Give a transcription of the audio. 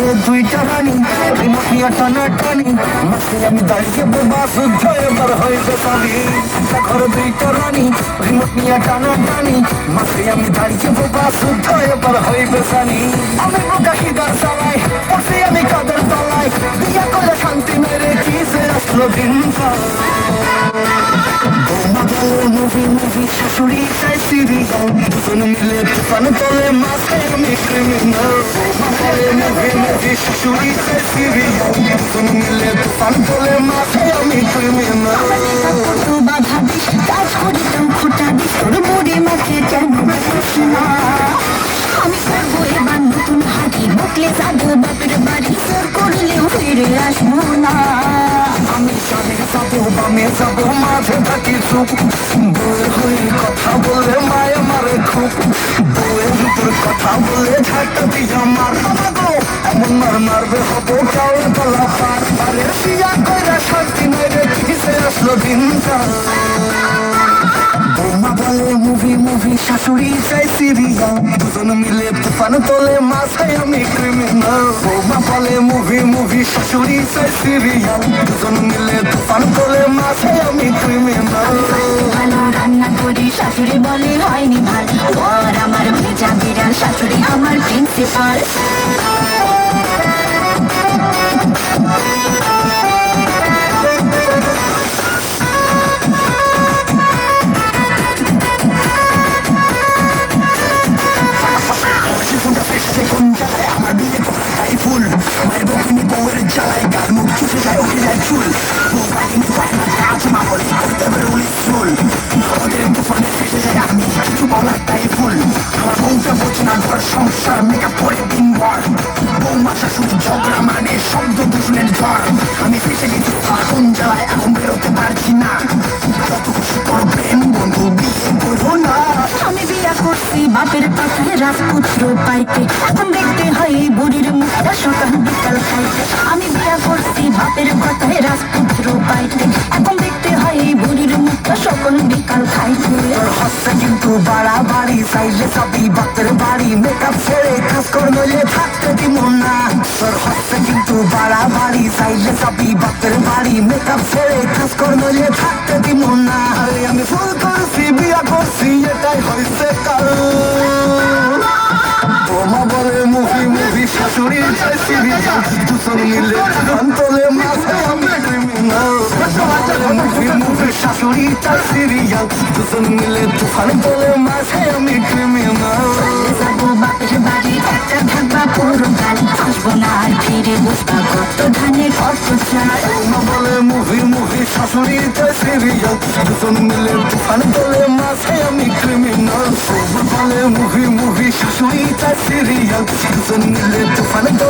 ঘরে দুইটা রানী রিমোট নিয়ে টানা টানি মাসে আমি দাঁড়িয়ে বোবা শুদ্ধ এবার হইবে পানি ঘরে দুইটা রানী রিমোট নিয়ে টানা টানি মাসে আমি দাঁড়িয়ে বোবা শুদ্ধ এবার হইবে পানি আমি বোকা কিদার চালাই, পড়ছি আমি কাদের তলায় বিয়া করে শান্তি মেরে কি সে আসলো দিন বৌমা বলে মুভি মুভি শাশুড়ি চাই সিরিয়াল দুজন মিলে তুফান তোলে মাথায় আমি ক্রিমিনাল বৌমা বলে মুভি মুভি শাশুড়ি চাই সিরিয়াল দুজন মিলে তুফান তোলে মাথায় আমি ক্রিমিনাল কত বাধা দিস কাজ করিতাম খোটা দিস তোর বুড়ি মুখে কেন বলিস না আমি করব এবার নতুন হাতি বকলে যাব বাপের বাড়ি তোর করলেও ফিরে আসব না আমি জানি যাব বামে যাব মাঝে থাকি চুপ বউয়ের হয়ে কথা বলে মায়ে মারে কথা বলে মার। মার মারবে হব কাউরে গলা পার। আরে বিয়া বৌমা বলে, মুভি মুভি, শাশুড়ি চাই সিরিয়াল দুজন মিলে তুফান তোলে, মাথায় আমি ক্রিমিনাল বৌমা বলে, মুভি মুভি, শাশুড়ি চাই সিরিয়াল দুজন মিলে তুফান তোলে, মাথায় আমি ক্রিমিনাল রান্না করি, শাশুড়ি বলে, হয়নি ভালো। শাশুড়ি আমার প্রিন্সিপাল আমার বিয়ে ফুল। মায়ের বকিনি বউয়ের জ্বালায় গাল মুখ চুষে যায়, উঠে যায় চুল। মেকআপ করে দিন ভর বৌমা ঝগড়া মানে শব্দ দূষণের ঝড় আমি ফেসে গেছি কোন জায়গায় এখন বেরোতে পারছি না যত খুশি করো প্রেম আমি বিয়া করছি, বাপের পাশে রাজপুত্র পাইতে। এখন দেখতে হয় এই বুড়ির মুখটা সকাল বিকাল খাইতে। আমি বিয়া করছি, বাপের কথায় রাজপুত্র পাইতে। এখন দেখতে হয় এই বুড়ির মুখটা সকাল বিকাল খাইতে। হচ্ছে কিন্তু বাড়াবাড়ি, সাইজে বাড়ি মেকআপ কাজ নইলে থাকতে দিব না। তোর হচ্ছে কিন্তু বাড়াবাড়ি সাইজে চাবি বাতের বাড়ি মেকআপ ছেড়ে কাজ কর থাকতে দিব না। আমি ফুল করছি, বিয়া করছি, এটাই হয়েছে কাল। বোমা বলে দুজন মিলে অন্তলে মাথায় আমি মুভি দুজন মিলে তুফান তোলে মাথায় আমি ক্রিমিনাল বাপের একটা থাকবা পুরো গাল আসব না আর ফিরে বুঝবা কত ধানে কত বলে মুভি মুভি, শাশুড়িতে সিরিয়াল দুজন মিলে তুফান বলে মাথায় আমি ক্রিমিনাল বলে মুভি মুভি, শাশুড়িতে সিরিয়াল দুজন মিলে তুফান ক্রিমিনাল